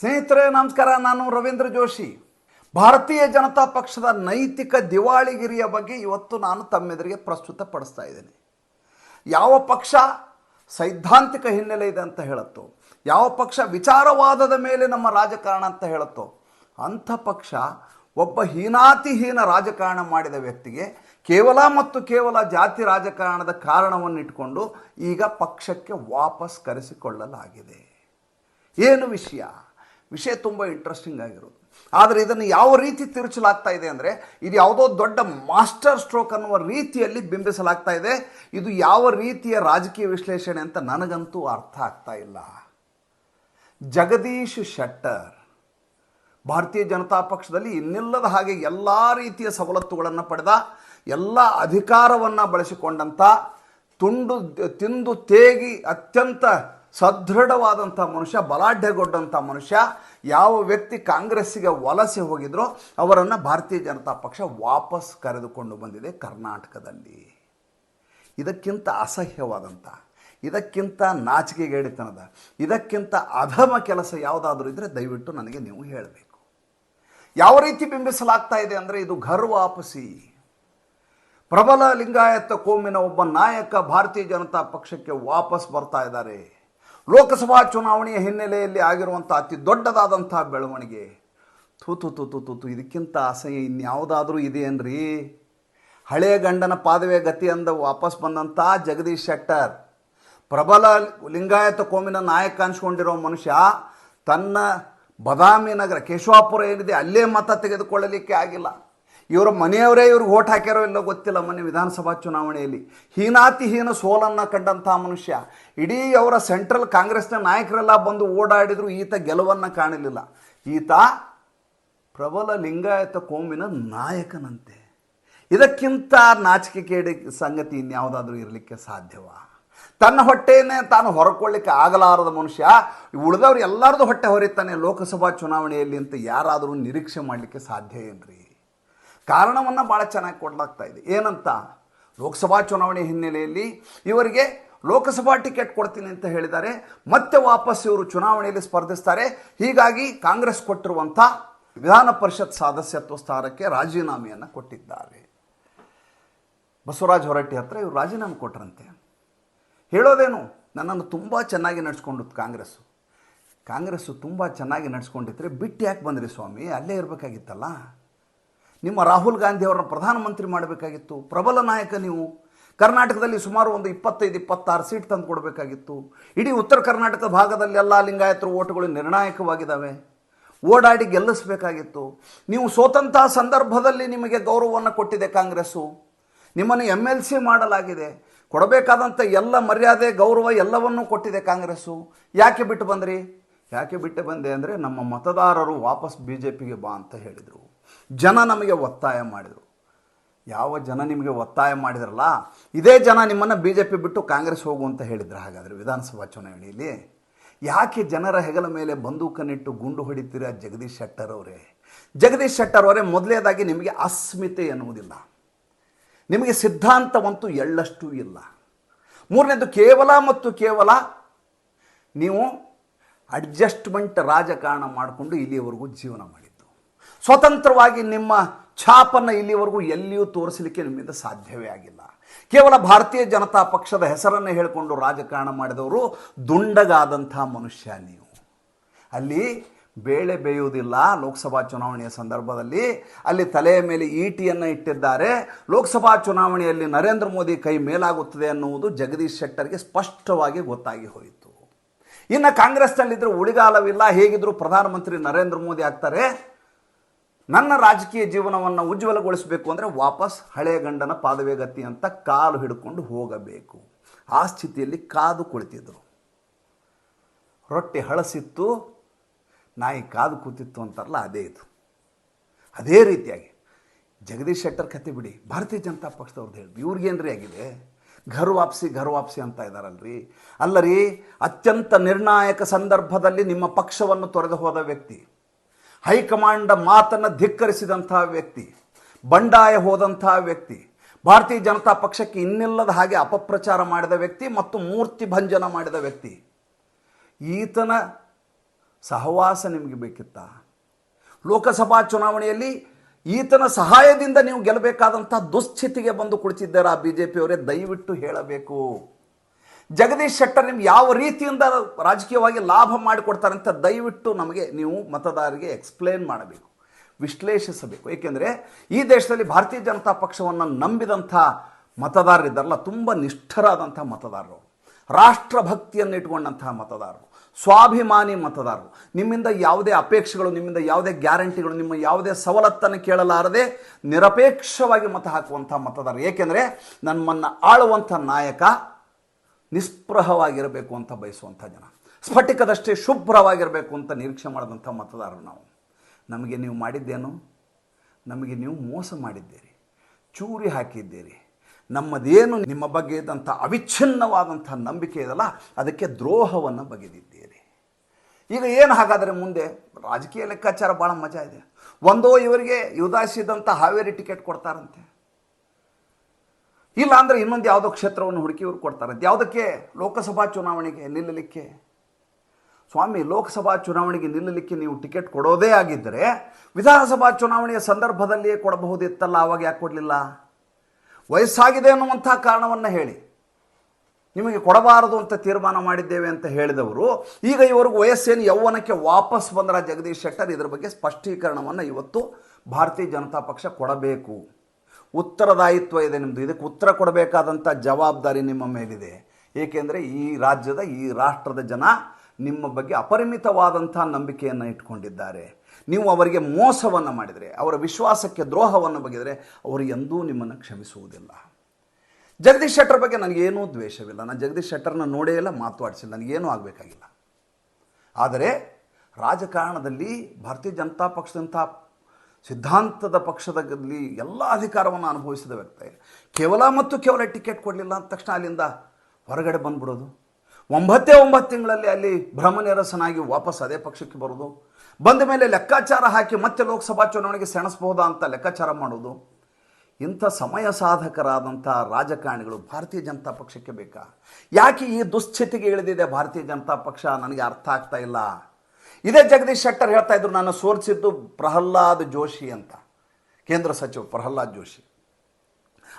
ಸ್ನೇಹಿತರೆ, ನಮಸ್ಕಾರ. ನಾನು ರವೀಂದ್ರ ಜೋಶಿ. ಭಾರತೀಯ ಜನತಾ ಪಕ್ಷದ ನೈತಿಕ ದಿವಾಳಿಗಿರಿಯ ಬಗ್ಗೆ ಇವತ್ತು ನಾನು ತಮ್ಮೆದುರಿಗೆ ಪ್ರಸ್ತುತಪಡಿಸ್ತಾ ಇದ್ದೇನೆ. ಯಾವ ಪಕ್ಷ ಸೈದ್ಧಾಂತಿಕ ಹಿನ್ನೆಲೆ ಇದೆ ಅಂತ ಹೇಳುತ್ತೋ, ಯಾವ ಪಕ್ಷ ವಿಚಾರವಾದದ ಮೇಲೆ ನಮ್ಮ ರಾಜಕಾರಣ ಅಂತ ಹೇಳುತ್ತೋ, ಅಂಥ ಪಕ್ಷ ಒಬ್ಬ ಹೀನಾತಿಹೀನ ರಾಜಕಾರಣ ಮಾಡಿದ ವ್ಯಕ್ತಿಗೆ ಕೇವಲ ಮತ್ತು ಕೇವಲ ಜಾತಿ ರಾಜಕಾರಣದ ಕಾರಣವನ್ನು ಇಟ್ಕೊಂಡು ಈಗ ಪಕ್ಷಕ್ಕೆ ವಾಪಸ್ ಕರೆಸಿಕೊಳ್ಳಲಾಗಿದೆ. ಏನು ವಿಷಯ? ವಿಷಯ ತುಂಬ ಇಂಟ್ರೆಸ್ಟಿಂಗ್ ಆಗಿರೋದು. ಆದರೆ ಇದನ್ನು ಯಾವ ರೀತಿ ತಿರುಚಲಾಗ್ತಾ ಇದೆ ಅಂದರೆ, ಇದು ಯಾವುದೋ ದೊಡ್ಡ ಮಾಸ್ಟರ್ ಸ್ಟ್ರೋಕ್ ಅನ್ನುವ ರೀತಿಯಲ್ಲಿ ಬಿಂಬಿಸಲಾಗ್ತಾ ಇದೆ. ಇದು ಯಾವ ರೀತಿಯ ರಾಜಕೀಯ ವಿಶ್ಲೇಷಣೆ ಅಂತ ನನಗಂತೂ ಅರ್ಥ ಆಗ್ತಾ ಇಲ್ಲ. ಜಗದೀಶ್ ಶೆಟ್ಟರ್ ಭಾರತೀಯ ಜನತಾ ಪಕ್ಷದಲ್ಲಿ ಇನ್ನಿಲ್ಲದ ಹಾಗೆ ಎಲ್ಲ ರೀತಿಯ ಸವಲತ್ತುಗಳನ್ನು ಪಡೆದ, ಎಲ್ಲ ಅಧಿಕಾರವನ್ನು ಬಳಸಿಕೊಂಡಂಥ ತುಂಡು, ತಿಂದು ತೇಗಿ ಅತ್ಯಂತ ಸದೃಢವಾದಂಥ ಮನುಷ್ಯ, ಬಲಾಢ್ಯಗೊಂಡಂಥ ಮನುಷ್ಯ, ಯಾವ ವ್ಯಕ್ತಿ ಕಾಂಗ್ರೆಸ್ಸಿಗೆ ವಲಸೆ ಹೋಗಿದ್ರೋ ಅವರನ್ನು ಭಾರತೀಯ ಜನತಾ ಪಕ್ಷ ವಾಪಸ್ ಕರೆದುಕೊಂಡು ಬಂದಿದೆ ಕರ್ನಾಟಕದಲ್ಲಿ. ಇದಕ್ಕಿಂತ ಅಸಹ್ಯವಾದಂಥ, ಇದಕ್ಕಿಂತ ನಾಚಿಕೆಗೇಡಿತನದ, ಇದಕ್ಕಿಂತ ಅಧಮ ಕೆಲಸ ಯಾವುದಾದ್ರೂ ಇದ್ದರೆ ದಯವಿಟ್ಟು ನನಗೆ ನೀವು ಹೇಳಬೇಕು. ಯಾವ ರೀತಿ ಬಿಂಬಿಸಲಾಗ್ತಾ ಇದೆ ಅಂದರೆ ಇದು ಘರ್ ವಾಪಸಿ. ಪ್ರಬಲ ಲಿಂಗಾಯತ ಕೋಮಿನ ಒಬ್ಬ ನಾಯಕ ಭಾರತೀಯ ಜನತಾ ಪಕ್ಷಕ್ಕೆ ವಾಪಸ್ ಬರ್ತಾ ಇದ್ದಾರೆ. ಲೋಕಸಭಾ ಚುನಾವಣೆಯ ಹಿನ್ನೆಲೆಯಲ್ಲಿ ಆಗಿರುವಂಥ ಅತಿ ದೊಡ್ಡದಾದಂಥ ಬೆಳವಣಿಗೆ. ತೂತು ತೂತು ತೂತು ಇದಕ್ಕಿಂತ ಅಸಹ್ಯ ಇನ್ಯಾವುದಾದ್ರೂ ಇದೆಯೇನ್ರಿ? ಹಳೆಯ ಗಂಡನ ಪಾದವೆ ಗತಿ ಅಂದ ವಾಪಸ್ ಬಂದಂಥ ಜಗದೀಶ್ ಶೆಟ್ಟರ್. ಪ್ರಬಲ ಲಿಂಗಾಯತ ಕೋಮಿನ ನಾಯಕ ಅನ್ಸ್ಕೊಂಡಿರೋ ಮನುಷ್ಯ ತನ್ನ ಬದಾಮಿ ನಗರ, ಕೇಶವಾಪುರ ಏನಿದೆ, ಅಲ್ಲೇ ಮತ ತೆಗೆದುಕೊಳ್ಳಲಿಕ್ಕೆ ಆಗಿಲ್ಲ. ಇವರ ಮನೆಯವರೇ ಇವ್ರಿಗೆ ಓಟ್ ಹಾಕ್ಯಾರೋ ಇಲ್ಲೋ ಗೊತ್ತಿಲ್ಲ ಮೊನ್ನೆ ವಿಧಾನಸಭಾ ಚುನಾವಣೆಯಲ್ಲಿ. ಹೀನಾತಿಹೀನ ಸೋಲನ್ನು ಕಂಡಂಥ ಮನುಷ್ಯ. ಇಡೀ ಅವರ ಸೆಂಟ್ರಲ್ ಕಾಂಗ್ರೆಸ್ನ ನಾಯಕರೆಲ್ಲ ಬಂದು ಓಡಾಡಿದ್ರು ಈತ ಗೆಲುವನ್ನು ಕಾಣಲಿಲ್ಲ. ಈತ ಪ್ರಬಲ ಲಿಂಗಾಯತ ಕೋಮಿನ ನಾಯಕನಂತೆ. ಇದಕ್ಕಿಂತ ನಾಚಿಕೆ ಕೇಡಿ ಸಂಗತಿ ಇನ್ಯಾವುದಾದ್ರೂ ಇರಲಿಕ್ಕೆ ಸಾಧ್ಯವಾ? ತನ್ನ ಹೊಟ್ಟೆಯನ್ನೇ ತಾನು ಹೊರಕೊಳ್ಳಿಕ್ಕೆ ಆಗಲಾರದ ಮನುಷ್ಯ, ಉಳಿದವ್ರು ಎಲ್ಲರದು ಹೊಟ್ಟೆ ಹೊರಿತಾನೆ ಲೋಕಸಭಾ ಚುನಾವಣೆಯಲ್ಲಿ ಅಂತ ಯಾರಾದರೂ ನಿರೀಕ್ಷೆ ಮಾಡಲಿಕ್ಕೆ ಸಾಧ್ಯ ಏನ್ರಿ? ಕಾರಣವನ್ನು ಭಾಳ ಚೆನ್ನಾಗಿ ಕೊಡಲಾಗ್ತಾ ಇದೆ. ಏನಂತ? ಲೋಕಸಭಾ ಚುನಾವಣೆ ಹಿನ್ನೆಲೆಯಲ್ಲಿ ಇವರಿಗೆ ಲೋಕಸಭಾ ಟಿಕೆಟ್ ಕೊಡ್ತೀನಿ ಅಂತ ಹೇಳಿದ್ದಾರೆ. ಮತ್ತೆ ವಾಪಸ್ ಇವರು ಚುನಾವಣೆಯಲ್ಲಿ ಸ್ಪರ್ಧಿಸ್ತಾರೆ. ಹೀಗಾಗಿ ಕಾಂಗ್ರೆಸ್ ಕೊಟ್ಟಿರುವಂಥ ವಿಧಾನ ಪರಿಷತ್ ಸದಸ್ಯತ್ವ ಸ್ಥಾನಕ್ಕೆ ರಾಜೀನಾಮೆಯನ್ನು ಕೊಟ್ಟಿದ್ದಾರೆ. ಬಸವರಾಜ್ ಹೊರಟ್ಟಿ ಹತ್ರ ಇವರು ರಾಜೀನಾಮೆ ಕೊಟ್ರಂತೆ. ಹೇಳೋದೇನು? ನನ್ನನ್ನು ತುಂಬ ಚೆನ್ನಾಗಿ ನಡೆಸ್ಕೊಂಡು ಕಾಂಗ್ರೆಸ್ಸು ಕಾಂಗ್ರೆಸ್ಸು ತುಂಬ ಚೆನ್ನಾಗಿ ನಡೆಸ್ಕೊಂಡಿದ್ರೆ ಬಿಟ್ಟು ಯಾಕೆ ಬಂದ್ರಿ ಸ್ವಾಮಿ? ಅಲ್ಲೇ ಇರಬೇಕಾಗಿತ್ತಲ್ಲ? ನಿಮ್ಮ ರಾಹುಲ್ ಗಾಂಧಿ ಅವರನ್ನು ಪ್ರಧಾನಮಂತ್ರಿ ಮಾಡಬೇಕಾಗಿತ್ತು. ಪ್ರಬಲ ನಾಯಕ ನೀವು. ಕರ್ನಾಟಕದಲ್ಲಿ ಸುಮಾರು ಒಂದು ಇಪ್ಪತ್ತೈದು, ಇಪ್ಪತ್ತಾರು ಸೀಟ್ ತಂದು ಕೊಡಬೇಕಾಗಿತ್ತು. ಇಡೀ ಉತ್ತರ ಕರ್ನಾಟಕ ಭಾಗದಲ್ಲಿ ಎಲ್ಲ ಲಿಂಗಾಯತರು ಓಟುಗಳು ನಿರ್ಣಾಯಕವಾಗಿದ್ದಾವೆ ಓಡಾಡಿ ಗೆಲ್ಲಿಸಬೇಕಾಗಿತ್ತು. ನೀವು ಸೋತಂತಹ ಸಂದರ್ಭದಲ್ಲಿ ನಿಮಗೆ ಗೌರವವನ್ನು ಕೊಟ್ಟಿದೆ ಕಾಂಗ್ರೆಸ್ಸು. ನಿಮ್ಮನ್ನು ಎಂ ಎಲ್ ಸಿ ಮಾಡಲಾಗಿದೆ. ಕೊಡಬೇಕಾದಂಥ ಎಲ್ಲ ಮರ್ಯಾದೆ, ಗೌರವ ಎಲ್ಲವನ್ನೂ ಕೊಟ್ಟಿದೆ ಕಾಂಗ್ರೆಸ್ಸು. ಯಾಕೆ ಬಿಟ್ಟು ಬಂದ್ರಿ? ಯಾಕೆ ಬಿಟ್ಟು ಬಂದೆ ಅಂದರೆ ನಮ್ಮ ಮತದಾರರು ವಾಪಸ್ ಬಿ ಜೆ ಪಿಗೆ ಬಾ ಅಂತ ಹೇಳಿದರು. ಜನ ನಮಗೆ ಒತ್ತಾಯ ಮಾಡಿದರು. ಯಾವ ಜನ ನಿಮಗೆ ಒತ್ತಾಯ ಮಾಡಿದ್ರಲ್ಲ, ಇದೇ ಜನ ನಿಮ್ಮನ್ನು ಬಿ ಜೆ ಪಿ ಬಿಟ್ಟು ಕಾಂಗ್ರೆಸ್ ಹೋಗು ಅಂತ ಹೇಳಿದ್ರು ಹಾಗಾದರೆ ವಿಧಾನಸಭಾ ಚುನಾವಣೆಯಲ್ಲಿ? ಯಾಕೆ ಜನರ ಹೆಗಲ ಮೇಲೆ ಬಂದೂಕನ್ನಿಟ್ಟು ಗುಂಡು ಹೊಡಿತೀರ ಜಗದೀಶ್ ಶೆಟ್ಟರ್ ಅವರೇ? ಜಗದೀಶ್ ಶೆಟ್ಟರ್ ಅವರೇ ಮೊದಲೇದಾಗಿ ನಿಮಗೆ ಅಸ್ಮಿತೆ ಎನ್ನುವುದಿಲ್ಲ. ನಿಮಗೆ ಸಿದ್ಧಾಂತವಂತೂ ಎಳ್ಳಷ್ಟು ಇಲ್ಲ. ಮೂರನೇದು, ಕೇವಲ ಮತ್ತು ಕೇವಲ ನೀವು ಅಡ್ಜಸ್ಟ್ಮೆಂಟ್ ರಾಜಕಾರಣ ಮಾಡಿಕೊಂಡು ಇಲ್ಲಿಯವರೆಗೂ ಜೀವನ ಮಾಡಿದ್ದು ಸ್ವತಂತ್ರವಾಗಿ ನಿಮ್ಮ ಛಾಪನ್ನು ಇಲ್ಲಿವರೆಗೂ ಎಲ್ಲಿಯೂ ತೋರಿಸಲಿಕ್ಕೆ ನಿಮ್ಮಿಂದ ಸಾಧ್ಯವೇ ಆಗಿಲ್ಲ. ಕೇವಲ ಭಾರತೀಯ ಜನತಾ ಪಕ್ಷದ ಹೆಸರನ್ನು ಹೇಳಿಕೊಂಡು ರಾಜಕಾರಣ ಮಾಡಿದವರು ದುಂಡಗಾದಂಥ ಮನುಷ್ಯ ನೀವು. ಅಲ್ಲಿ ಬೇಳೆ ಬೇಯುವುದಿಲ್ಲ. ಲೋಕಸಭಾ ಚುನಾವಣೆಯ ಸಂದರ್ಭದಲ್ಲಿ ಅಲ್ಲಿ ತಲೆಯ ಮೇಲೆ ಈಟಿಯನ್ನು ಇಟ್ಟಿದ್ದಾರೆ. ಲೋಕಸಭಾ ಚುನಾವಣೆಯಲ್ಲಿ ನರೇಂದ್ರ ಮೋದಿ ಕೈ ಮೇಲಾಗುತ್ತದೆ ಅನ್ನುವುದು ಜಗದೀಶ್ ಶೆಟ್ಟರ್ಗೆ ಸ್ಪಷ್ಟವಾಗಿ ಗೊತ್ತಾಗಿ ಹೋಯಿತು. ಇನ್ನು ಕಾಂಗ್ರೆಸ್ನಲ್ಲಿದ್ದರೆ ಉಳಿಗಾಲವಿಲ್ಲ. ಹೇಗಿದ್ದರೂ ಪ್ರಧಾನಮಂತ್ರಿ ನರೇಂದ್ರ ಮೋದಿ ಆಗ್ತಾರೆ. ನನ್ನ ರಾಜಕೀಯ ಜೀವನವನ್ನು ಉಜ್ವಲಗೊಳಿಸಬೇಕು ಅಂದರೆ ವಾಪಸ್ ಹಳೆಯ ಗಂಡನ ಪಾದವೇ ಗತಿ ಅಂತ ಕಾಲು ಹಿಡ್ಕೊಂಡು ಹೋಗಬೇಕು. ಆ ಸ್ಥಿತಿಯಲ್ಲಿ ಕಾದು ಕುಳಿತಿದ್ದರು ರೊಟ್ಟಿ ಹಳಸಿತ್ತು, ನಾಯಿ ಕಾದು ಕೂತಿತ್ತು ಅಂತಾರಲ್ಲ, ಅದೇ ಇದು. ಅದೇ ರೀತಿಯಾಗಿ ಜಗದೀಶ್ ಶೆಟ್ಟರ್ ಕತೆ ಬಿಡಿ, ಭಾರತೀಯ ಜನತಾ ಪಕ್ಷದವ್ರದ್ದು ಹೇಳಿ ಇವ್ರಿಗೇನ್ರಿ ಆಗಿದೆ? ಘರ್ ವಾಪಸಿ ಘರ್ ವಾಪಸಿ ಅಂತ ಇದ್ದಾರಲ್ರಿ ಅಲ್ಲರಿ, ಅತ್ಯಂತ ನಿರ್ಣಾಯಕ ಸಂದರ್ಭದಲ್ಲಿ ನಿಮ್ಮ ಪಕ್ಷವನ್ನು ತೊರೆದು ಹೋದ ವ್ಯಕ್ತಿ. ಹೈಕಮಾಂಡ್ ಮಾತನ್ನು ಧಿಕ್ಕರಿಸಿದಂತಹ ವ್ಯಕ್ತಿ, ಬಂಡಾಯ ಹೋದಂತಹ ವ್ಯಕ್ತಿ, ಭಾರತೀಯ ಜನತಾ ಪಕ್ಷಕ್ಕೆ ಇನ್ನಿಲ್ಲದ ಹಾಗೆ ಅಪಪ್ರಚಾರ ಮಾಡಿದ ವ್ಯಕ್ತಿ ಮತ್ತು ಮೂರ್ತಿ ಭಂಜನ ಮಾಡಿದ ವ್ಯಕ್ತಿ. ಈತನ ಸಹವಾಸ ನಿಮಗೆ ಬೇಕಿತ್ತ? ಲೋಕಸಭಾ ಚುನಾವಣೆಯಲ್ಲಿ ಈತನ ಸಹಾಯದಿಂದ ನೀವು ಗೆಲ್ಲಬೇಕಾದಂಥ ದುಸ್ಥಿತಿಗೆ ಬಂದು ಕುಳಿತಿದ್ದೀರಾ ಬಿ ಜೆ ಪಿಯವರೇ ದಯವಿಟ್ಟು ಹೇಳಬೇಕು. ಜಗದೀಶ್ ಶೆಟ್ಟರ್ ನಿಮ್ಗೆ ಯಾವ ರೀತಿಯಿಂದ ರಾಜಕೀಯವಾಗಿ ಲಾಭ ಮಾಡಿಕೊಡ್ತಾರೆ ಅಂತ ದಯವಿಟ್ಟು ನಮಗೆ ನೀವು ಮತದಾರರಿಗೆ ಎಕ್ಸ್ಪ್ಲೇನ್ ಮಾಡಬೇಕು, ವಿಶ್ಲೇಷಿಸಬೇಕು. ಏಕೆಂದರೆ ಈ ದೇಶದಲ್ಲಿ ಭಾರತೀಯ ಜನತಾ ಪಕ್ಷವನ್ನು ನಂಬಿದಂಥ ಮತದಾರರಿದ್ದಾರಲ್ಲ ತುಂಬ ನಿಷ್ಠರಾದಂಥ ಮತದಾರರು ರಾಷ್ಟ್ರಭಕ್ತಿಯನ್ನು ಇಟ್ಕೊಂಡಂತಹ ಮತದಾರರು ಸ್ವಾಭಿಮಾನಿ ಮತದಾರರು ನಿಮ್ಮಿಂದ ಯಾವುದೇ ಅಪೇಕ್ಷೆಗಳು, ನಿಮ್ಮಿಂದ ಯಾವುದೇ ಗ್ಯಾರಂಟಿಗಳು, ನಿಮ್ಮ ಯಾವುದೇ ಸವಲತ್ತನ್ನು ಕೇಳಲಾರದೆ ನಿರಪೇಕ್ಷವಾಗಿ ಮತ ಹಾಕುವಂಥ ಮತದಾರರು. ಏಕೆಂದರೆ ನಮ್ಮನ್ನು ಆಳುವಂಥ ನಾಯಕ ನಿಸ್ಪೃಹವಾಗಿರಬೇಕು ಅಂತ ಬಯಸುವಂಥ ಜನ. ಸ್ಫಟಿಕದಷ್ಟೇ ಶುಭ್ರವಾಗಿರಬೇಕು ಅಂತ ನಿರೀಕ್ಷೆ ಮಾಡಿದಂಥ ಮತದಾರರು ನಾವು. ನಮಗೆ ನೀವು ಮಾಡಿದ್ದೇನು? ನಮಗೆ ನೀವು ಮೋಸ ಮಾಡಿದ್ದೀರಿ. ಚೂರಿ ಹಾಕಿದ್ದೀರಿ. ನಮ್ಮದೇನು ನಿಮ್ಮ ಬಗ್ಗೆ ಇದ್ದಂಥ ಅವಿಚ್ಛಿನ್ನವಾದಂಥ ನಂಬಿಕೆ ಇದಲ್ಲ ಅದಕ್ಕೆ ದ್ರೋಹವನ್ನು ಬಗೆದಿದ್ದೀರಿ. ಈಗ ಏನು ಹಾಗಾದರೆ ಮುಂದೆ? ರಾಜಕೀಯ ಲೆಕ್ಕಾಚಾರ ಭಾಳ ಮಜಾ ಇದೆ. ಒಂದೋ ಇವರಿಗೆ ಯುದಾಸಿದಂಥ ಹಾವೇರಿ ಟಿಕೆಟ್ ಕೊಡ್ತಾರಂತೆ. ಇಲ್ಲ ಅಂದರೆ ಇನ್ನೊಂದು ಯಾವುದೋ ಕ್ಷೇತ್ರವನ್ನು ಹುಡುಕಿ ಇವ್ರು ಕೊಡ್ತಾರೆ. ಯಾವುದಕ್ಕೆ? ಲೋಕಸಭಾ ಚುನಾವಣೆಗೆ ನಿಲ್ಲಲಿಕ್ಕೆ. ಸ್ವಾಮಿ, ಲೋಕಸಭಾ ಚುನಾವಣೆಗೆ ನಿಲ್ಲಲಿಕ್ಕೆ ನೀವು ಟಿಕೆಟ್ ಕೊಡೋದೇ ಆಗಿದ್ದರೆ ವಿಧಾನಸಭಾ ಚುನಾವಣೆಯ ಸಂದರ್ಭದಲ್ಲಿಯೇ ಕೊಡಬಹುದಿತ್ತಲ್ಲ, ಆವಾಗ ಯಾಕೆ ಕೊಡಲಿಲ್ಲ? ವಯಸ್ಸಾಗಿದೆ ಅನ್ನುವಂಥ ಕಾರಣವನ್ನು ಹೇಳಿ. ನಿಮಗೆ ಕೊಡಬಾರದು ಅಂತ ತೀರ್ಮಾನ ಮಾಡಿದ್ದೇವೆ ಅಂತ ಹೇಳಿದವರು, ಈಗ ಇವರಿಗೆ ವಯಸ್ಸೇನು ಯೌವನಕ್ಕೆ ವಾಪಸ್ ಬಂದರ ಜಗದೀಶ್ ಶೆಟ್ಟರ್? ಇದರ ಬಗ್ಗೆ ಸ್ಪಷ್ಟೀಕರಣವನ್ನು ಇವತ್ತು ಭಾರತೀಯ ಜನತಾ ಪಕ್ಷ ಕೊಡಬೇಕು. ಉತ್ತರದಾಯಿತ್ವ ಇದೆ ನಿಮ್ಮದು ಇದಕ್ಕೆ ಉತ್ತರ ಕೊಡಬೇಕಾದಂಥ ಜವಾಬ್ದಾರಿ ನಿಮ್ಮ ಮೇಲಿದೆ. ಏಕೆಂದರೆ ಈ ರಾಜ್ಯದ, ಈ ರಾಷ್ಟ್ರದ ಜನ ನಿಮ್ಮ ಬಗ್ಗೆ ಅಪರಿಮಿತವಾದಂಥ ನಂಬಿಕೆಯನ್ನು ಇಟ್ಕೊಂಡಿದ್ದಾರೆ. ನೀವು ಅವರಿಗೆ ಮೋಸವನ್ನು ಮಾಡಿದರೆ, ಅವರ ವಿಶ್ವಾಸಕ್ಕೆ ದ್ರೋಹವನ್ನು ಬಗೆದರೆ ಅವರು ಎಂದೂ ನಿಮ್ಮನ್ನು ಕ್ಷಮಿಸುವುದಿಲ್ಲ. ಜಗದೀಶ್ ಶೆಟ್ಟರ್ ಬಗ್ಗೆ ನನಗೇನೂ ದ್ವೇಷವಿಲ್ಲ. ನಾನು ಜಗದೀಶ್ ಶೆಟ್ಟರ್ನ ನೋಡೇ ಇಲ್ಲ, ಮಾತಾಡಿಸಿಲ್ಲ. ನನಗೇನೂ ಆಗಬೇಕಾಗಿಲ್ಲ. ಆದರೆ ರಾಜಕಾರಣದಲ್ಲಿ ಭಾರತೀಯ ಜನತಾ ಪಕ್ಷದಂಥ ಸಿದ್ಧಾಂತದ ಪಕ್ಷದಲ್ಲಿ ಎಲ್ಲ ಅಧಿಕಾರವನ್ನು ಅನುಭವಿಸಿದ ವ್ಯಕ್ತಿ. ಕೇವಲ ಮತ್ತು ಕೇವಲ ಟಿಕೆಟ್ ಕೊಡಲಿಲ್ಲ ಅಂದ ತಕ್ಷಣ ಅಲ್ಲಿಂದ ಹೊರಗಡೆ ಬಂದ್ಬಿಡೋದು. ಒಂಬತ್ತೇ ಒಂಬತ್ತು ತಿಂಗಳಲ್ಲಿ ಅಲ್ಲಿ ಭ್ರಮನಿರಸನಾಗಿ ವಾಪಸ್ ಅದೇ ಪಕ್ಷಕ್ಕೆ ಬರೋದು. ಬಂದ ಮೇಲೆ ಲೆಕ್ಕಾಚಾರ ಹಾಕಿ ಮತ್ತೆ ಲೋಕಸಭಾ ಚುನಾವಣೆಗೆ ಸೆಣಸಬಹುದಾ ಅಂತ ಲೆಕ್ಕಾಚಾರ ಮಾಡೋದು. ಇಂಥ ಸಮಯ ಸಾಧಕರಾದಂಥ ರಾಜಕಾರಣಿಗಳು ಭಾರತೀಯ ಜನತಾ ಪಕ್ಷಕ್ಕೆ ಬೇಕಾ? ಯಾಕೆ ಈ ದುಸ್ಥಿತಿಗೆ ಇಳಿದಿದೆ ಭಾರತೀಯ ಜನತಾ ಪಕ್ಷ? ನನಗೆ ಅರ್ಥ ಆಗ್ತಾ ಇಲ್ಲ. ಇದೇ ಜಗದೀಶ್ ಶೆಟ್ಟರ್ ಹೇಳ್ತಾ ಇದ್ರು, ನಾನು ಸೋರಿಸಿದ್ದು ಪ್ರಹ್ಲಾದ್ ಜೋಶಿ ಅಂತ. ಕೇಂದ್ರ ಸಚಿವ ಪ್ರಹ್ಲಾದ್ ಜೋಶಿ.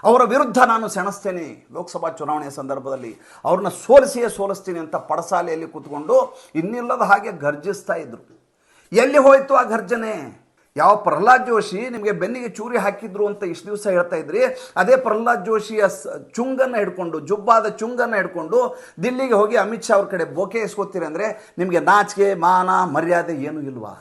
ಅವರ ವಿರುದ್ಧ ನಾನು ಸೆಣಸ್ತೇನೆ ಲೋಕಸಭಾ ಚುನಾವಣೆಯ ಸಂದರ್ಭದಲ್ಲಿ. ಅವ್ರನ್ನ ಸೋಲಿಸಿಯೇ ಸೋಲಿಸ್ತೀನಿ ಅಂತ ಪಡಸಾಲೆಯಲ್ಲಿ ಕೂತ್ಕೊಂಡು ಇನ್ನಿಲ್ಲದ ಹಾಗೆ ಗರ್ಜಿಸ್ತಾ ಇದ್ರು. ಎಲ್ಲಿ ಹೋಯಿತು ಆ ಗರ್ಜನೆ ಯಾವ ಪ್ರಹ್ಲಾದ್ ಜೋಶಿ ನಿಮಗೆ ಬೆನ್ನಿಗೆ ಚೂರಿ ಹಾಕಿದ್ರು ಅಂತ ಇಷ್ಟು ದಿವಸ ಹೇಳ್ತಾ ಇದ್ರಿ, ಅದೇ ಪ್ರಹ್ಲಾದ್ ಜೋಶಿಯ ಚುಂಗನ್ನ ಹಿಡ್ಕೊಂಡು, ಜುಬ್ಬಾದ ಚುಂಗನ್ನು ಹಿಡ್ಕೊಂಡು ದಿಲ್ಲಿಗೆ ಹೋಗಿ ಅಮಿತ್ ಶಾ ಅವ್ರ ಕಡೆ ಬೋಕೆ ಇಸ್ಕೋತೀರಿ ಅಂದರೆ ನಿಮಗೆ ನಾಚಿಕೆ, ಮಾನ, ಮರ್ಯಾದೆ ಏನೂ ಇಲ್ವಾ?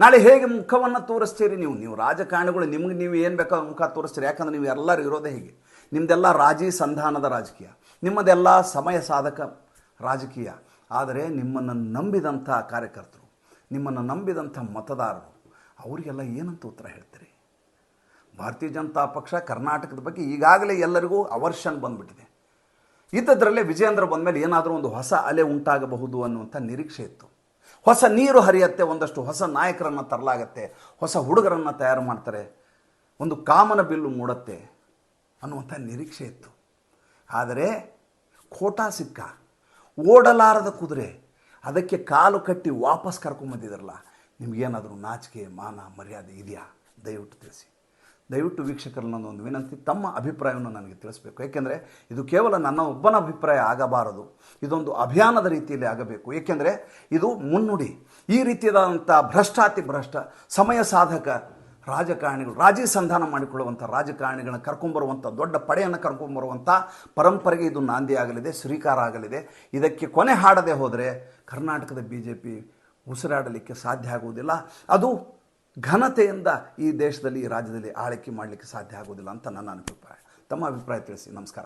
ನಾಳೆ ಹೇಗೆ ಮುಖವನ್ನು ತೋರಿಸ್ತೀರಿ ನೀವು? ನೀವು ರಾಜಕಾರಣಿಗಳು, ನಿಮ್ಗೆ ನೀವು ಏನು ಬೇಕೋ ಮುಖ ತೋರಿಸ್ತೀರಿ, ಯಾಕಂದ್ರೆ ನೀವು ಎಲ್ಲರೂ ಇರೋದೇ ಹೇಗೆ. ನಿಮ್ಮದೆಲ್ಲ ರಾಜಿ ಸಂಧಾನದ ರಾಜಕೀಯ, ನಿಮ್ಮದೆಲ್ಲ ಸಮಯ ಸಾಧಕ ರಾಜಕೀಯ. ಆದರೆ ನಿಮ್ಮನ್ನು ನಂಬಿದಂಥ ಕಾರ್ಯಕರ್ತರು, ನಿಮ್ಮನ್ನು ನಂಬಿದಂಥ ಮತದಾರರು ಅವರಿಗೆಲ್ಲ ಏನಂತ ಉತ್ತರ ಹೇಳ್ತೀರಿ? ಭಾರತೀಯ ಜನತಾ ಪಕ್ಷ ಕರ್ನಾಟಕದ ಬಗ್ಗೆ ಈಗಾಗಲೇ ಎಲ್ಲರಿಗೂ ಅವರ್ಷನ್ ಬಂದುಬಿಟ್ಟಿದೆ. ಇದ್ದದ್ರಲ್ಲೇ ವಿಜಯೇಂದ್ರ ಬಂದಮೇಲೆ ಏನಾದರೂ ಒಂದು ಹೊಸ ಅಲೆ ಉಂಟಾಗಬಹುದು ಅನ್ನುವಂಥ ನಿರೀಕ್ಷೆ ಇತ್ತು. ಹೊಸ ನೀರು ಹರಿಯತ್ತೆ, ಒಂದಷ್ಟು ಹೊಸ ನಾಯಕರನ್ನು ತರಲಾಗತ್ತೆ, ಹೊಸ ಹುಡುಗರನ್ನು ತಯಾರು ಮಾಡ್ತಾರೆ, ಒಂದು ಕಾಮನ ಬಿಲ್ಲು ಮೂಡತ್ತೆ ಅನ್ನುವಂಥ ನಿರೀಕ್ಷೆ ಇತ್ತು. ಆದರೆ ಖೋಟಾ ಸಿಕ್ಕ, ಓಡಲಾರದ ಕುದುರೆ, ಅದಕ್ಕೆ ಕಾಲು ಕಟ್ಟಿ ವಾಪಸ್ ಕರ್ಕೊಂಬಂದಿದ್ರಲ್ಲ ನಿಮಗೇನಾದರೂ ನಾಚಿಕೆ, ಮಾನ, ಮರ್ಯಾದೆ ಇದೆಯಾ? ದಯವಿಟ್ಟು ತಿಳಿಸಿ. ದಯವಿಟ್ಟು ವೀಕ್ಷಕರಲ್ಲಿ ಒಂದು ವಿನಂತಿ, ತಮ್ಮ ಅಭಿಪ್ರಾಯವನ್ನು ನನಗೆ ತಿಳಿಸಬೇಕು. ಏಕೆಂದರೆ ಇದು ಕೇವಲ ನನ್ನ ಒಬ್ಬನ ಅಭಿಪ್ರಾಯ ಆಗಬಾರದು. ಇದೊಂದು ಅಭಿಯಾನದ ರೀತಿಯಲ್ಲಿ ಆಗಬೇಕು. ಏಕೆಂದರೆ ಇದು ಮುನ್ನುಡಿ. ಈ ರೀತಿಯಾದಂಥ ಭ್ರಷ್ಟಾತಿ ಭ್ರಷ್ಟ, ಸಮಯ ಸಾಧಕ ರಾಜಕಾರಣಿಗಳು, ರಾಜಿ ಸಂಧಾನ ಮಾಡಿಕೊಳ್ಳುವಂಥ ರಾಜಕಾರಣಿಗಳನ್ನ ಕರ್ಕೊಂಬರುವಂಥ ದೊಡ್ಡ ಪಡೆಯನ್ನು ಕರ್ಕೊಂಬರುವಂಥ ಪರಂಪರೆಗೆ ಇದು ನಾಂದಿ ಆಗಲಿದೆ ಶ್ರೀಕಾರ ಆಗಲಿದೆ. ಇದಕ್ಕೆ ಕೊನೆ ಹಾಡದೆ ಹೋದರೆ ಕರ್ನಾಟಕದ ಬಿ ಜೆ ಪಿ ಉಸಿರಾಡಲಿಕ್ಕೆ ಸಾಧ್ಯ ಆಗುವುದಿಲ್ಲ. ಅದು ಘನತೆಯಿಂದ ಈ ದೇಶದಲ್ಲಿ, ಈ ರಾಜ್ಯದಲ್ಲಿ ಆಳ್ವಿಕೆ ಮಾಡಲಿಕ್ಕೆ ಸಾಧ್ಯ ಆಗುವುದಿಲ್ಲ ಅಂತ ನನ್ನ ಅಭಿಪ್ರಾಯ ತಮ್ಮ ಅಭಿಪ್ರಾಯ ತಿಳಿಸಿ. ನಮಸ್ಕಾರ.